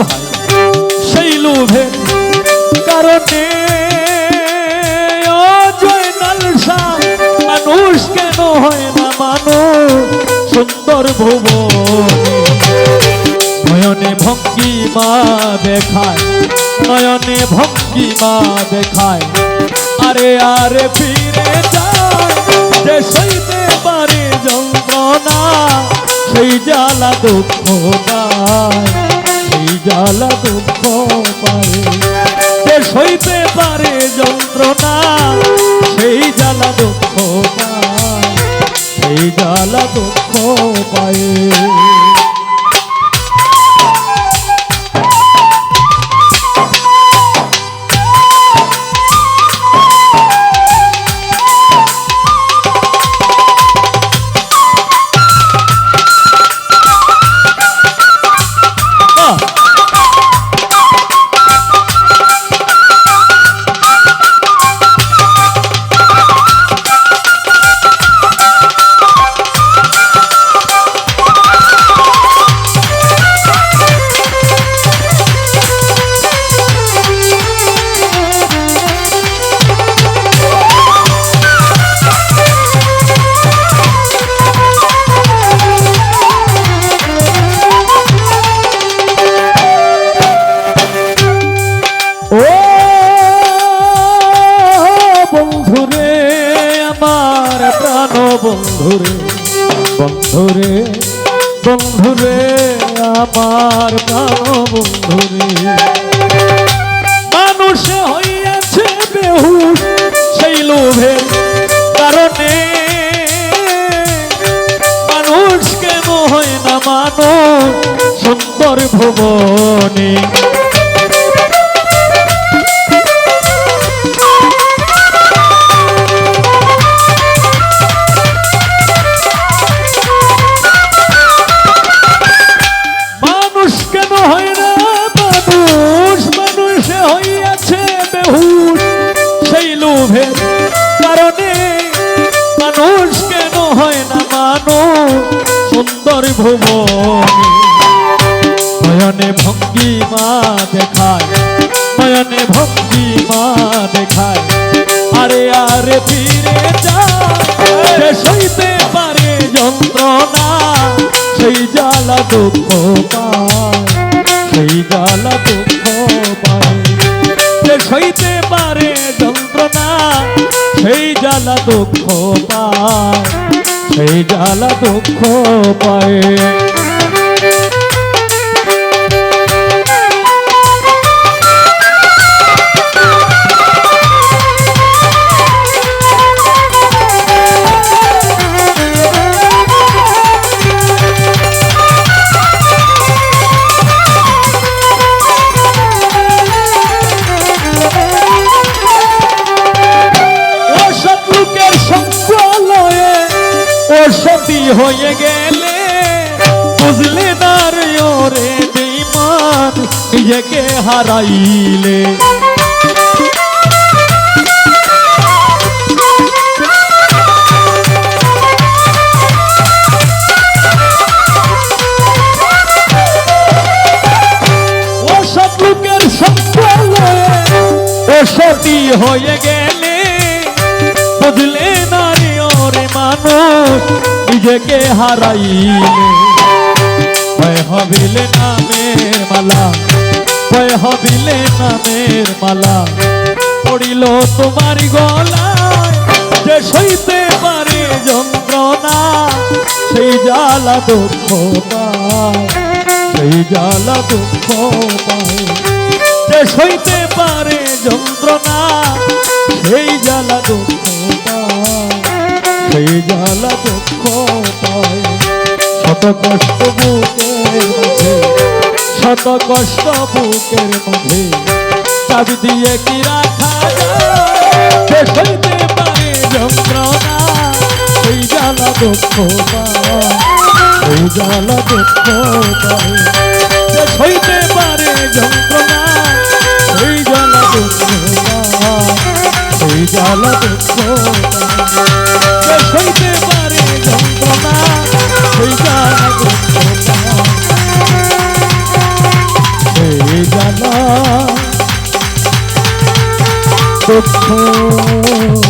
ভাই, সেই লোভের কারণে জয়নাল শাহ মানুষ কেন হয় না মানুষ? সুন্দর ভুবনে নয়নে ভঙ্গিমা দেখায়, নয়নে ভঙ্গিমা দেখায়। আরে আরে ফিরে যায় যে সইতে পারে যন্ত্রণা, সেই জ্বালা দুঃখ দায় জ্বালা দুঃখ পায় যে সইতে পারে যন্ত্রণা, সেই জ্বালা দুঃখ পায়। সেই জ্বালা দুঃখ পায়। বন্ধুরে বন্ধুরে বন্ধুরে, আমার প্রাণ বন্ধুরে। মানুষে হইয়াছে বেহুশ সেই লোভের কারণে। মানুষ কেন হয় না মানুষ সুন্দর ভুবনে? কেন হয় না? মানুষ, মানুষে হইয়াছে বেহুশ। সেই লোভের কারণে মানুষ কেন হয় না মানুষ? সুন্দর ভুবনে নয়নে ভঙ্গিমা দেখায়, নয়নে ভঙ্গিমা দেখায়। আরে আরে, ফিরে যে সইতে পারে যন্ত্রণা। দুঃখ পায় সেই জ্বালা দুঃখ পায় যে সইতে পারে যন্ত্রণা সেই জ্বালা দুঃখ পায় সেই জ্বালা দুঃখ পায় হয়ে গেলে বুঝলে না রে ওরে বেঈমান নিজেকে হারাইলে সতী হয়ে গেলে বুঝলে নারী ওরে মানুষ, নিজেকে হারাইলে। ভয় হবিলে নামের মালা, ভয় হবিলে নামের মালা। পড়িল তোমার গলায়, যে সইতে পারে যন্ত্রণা, সেই জ্বালা দুঃখ সেই জ্বালা দুঃখ যে সইতে পারে যন্ত্রণা জ্বালা দুঃখ পায়। শত কষ্ট বুকের মাঝে, শত কষ্ট বুকের মাঝে। চাবি দিয়ে কি রাখা সইতে পারে যন্ত্রণা। সেই জ্বালা দুঃখ সেই জ্বালা দুঃখ পায়। সইতে পারে যন্ত্রণা। সেই জ্বালা দুঃখ পায়। জ্বালা দুঃখ সইতে পারে যন্ত্রণা সেই পায় সেই জ্বালা দুঃখ।